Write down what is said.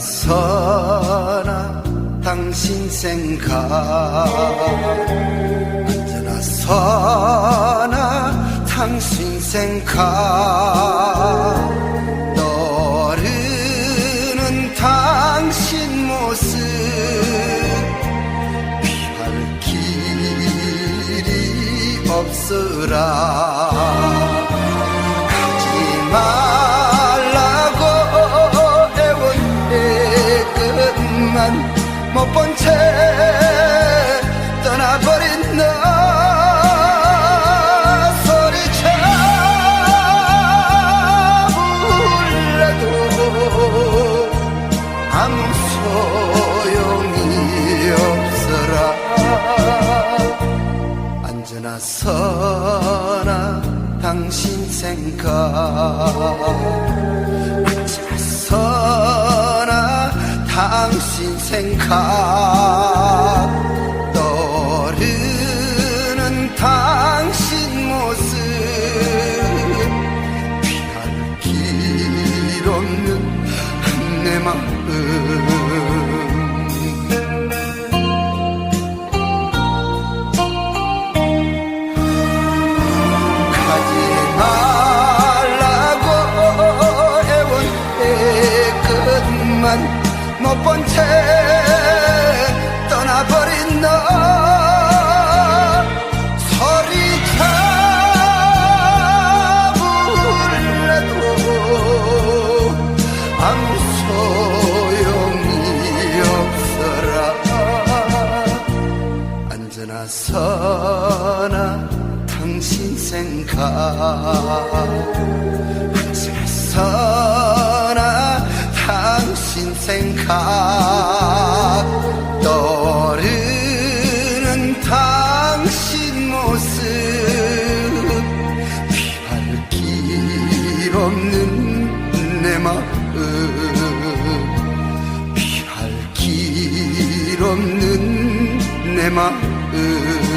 나서나 당신 생각. 언제나 서나 당신 생각. 너르는 당신 모습. 피할 길이 없으라. 나 서나 당신 생각. 언제나 서나 당신 생각. 떠오르는 당신 모습. 피할 길 없는 내 마음 끝만 못 본 채 떠나버린 너. 서나 당신 생각 생각. 떠오르는 당신 모습. 피할 길 없는 내 마음. 피할 길 없는 내 마음